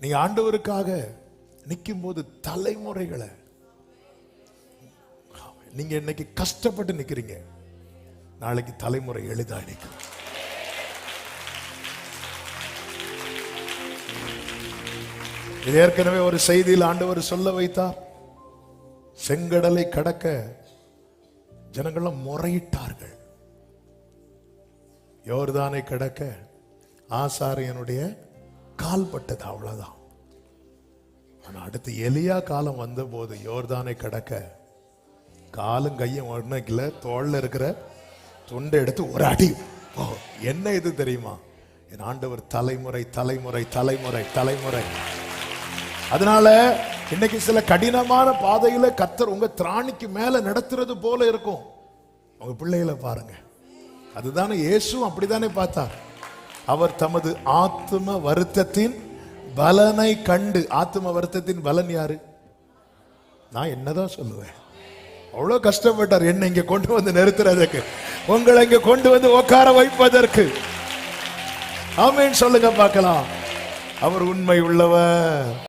நீ ஆண்டவருக்காக நிற்கும் போது தலைமுறைகளை. நீங்க இன்னைக்கு கஷ்டப்பட்டு நிக்கிறீங்க நாளைக்கு தலைமுறை எளிதா நிற்கும் இது ஏற்கனவே ஒரு செய்தியில் ஆண்டவர் சொல்ல வைத்தார். செங்கடலை கடக்க ஜனங்கள்லாம் முறையிட்டார்கள். யோர்தானை கடக்க ஆசாரியனுடைய கால்பட்டது அவ்வளோதான் ஆனால் அடுத்து எலியா காலம் வந்தபோது யோர்தானை கடக்க காலும் கையும் ஒன்றைக்கல தோளில் இருக்கிற துண்டை எடுத்து ஒரு அடி. ஓ என்ன இது தெரியுமா? என் ஆண்டவர் தலைமுறை தலைமுறை தலைமுறை தலைமுறை. அதனால இன்னைக்கு சில கடினமான பாதையில கத்தர் உங்க திராணிக்கு மேல நடத்துறது போல இருக்கும். உங்க பிள்ளைகளை பாருங்க. அதுதானே இயேசுவும் அப்படித்தானே பார்த்தார். அவர் தமது ஆத்ம வருத்தத்தின் பலனை கண்டு ஆத்ம வருத்தத்தின் பலன் யாரு? நான் என்னதான் சொல்லுவேன். அவ்வளோ கஷ்டப்பட்டார். என்ன இங்க கொண்டு வந்து நிறுத்துறதுக்கு உங்களை இங்க கொண்டு வந்து உட்கார வைப்பதற்கு. ஆமேன்னு சொல்லுங்க பார்க்கலாம். அவர் உண்மை உள்ளவர்.